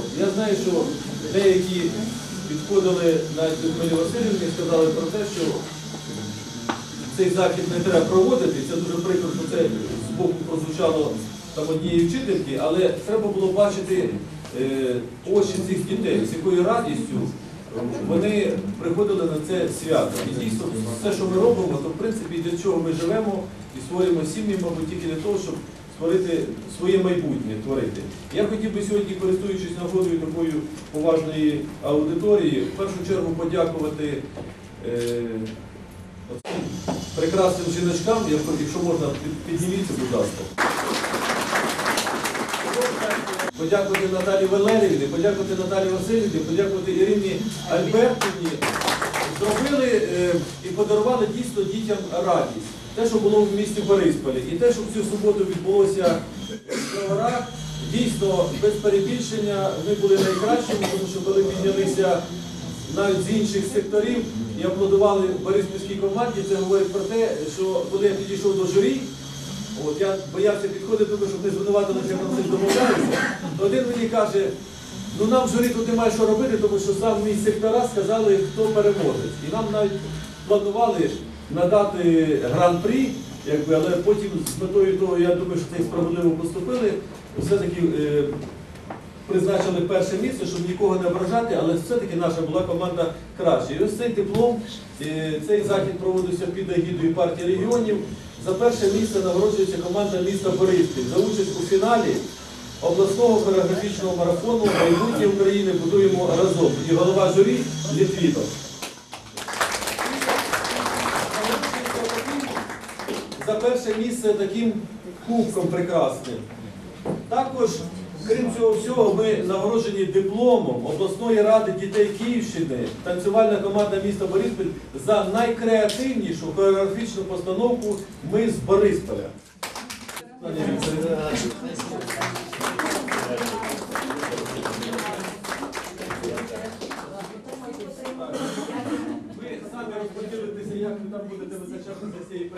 От, я знаю, що деякі підходили навіть до Милі Васильівни і сказали про те, що цей захід не треба проводити. Це дуже прикро, що це з боку прозвучало там однієї вчительки, але треба було бачити е, очі цих дітей, з якою радістю вони приходили на це свято. І дійсно, все, що ми робимо, то в принципі для чого ми живемо і створюємо сім'ї, мабуть, тільки для того, щоб створити своє майбутнє, творити. Я хотів би сьогодні, користуючись нагодою такої поважної аудиторії, в першу чергу подякувати. Е, прекрасним жіночкам, якщо можна, підніміться, будь ласка. Подякувати Наталі Валеріївні, подякувати Наталі Васильівні, подякувати Ірині Альбертівні. Зробили е, і подарували дійсно дітям радість. Те, що було в місті Борисполі, і те, що в цю суботу відбулося в Броварах, дійсно без перебільшення ми були найкращими, тому що коли піднялися навіть з інших секторів і аплодували Бориспільській команді, це говорить про те, що коли я підійшов до журі, От я боявся підходити, тому щоб не звинуватили, що я там щось домовляюся. То один мені каже, ну нам в журі тут немає що робити, тому що сам мій сектора сказали, хто переможець. І нам навіть планували надати гран-прі, але потім з метою того, я думаю, що це справедливо поступили, все-таки е, призначили перше місце, щоб нікого не ображати, але все-таки наша була команда краща. І ось цей диплом, е, цей захід проводився під егідою партії регіонів. За перше місце нагороджується команда міста Бориспіль за участь у фіналі обласного хореографічного марафону Майбутнє України будуємо разом. І голова журі Літвітов. За перше місце таким кубком прекрасним. Також, крім цього всього, ми нагороджені дипломом обласної ради дітей Київщини, танцювальна команда міста Бориспіль за найкреативнішу хореографічну постановку Ми з Борисполя. Ви самі розподілитеся, як ви там будете визначатися цієї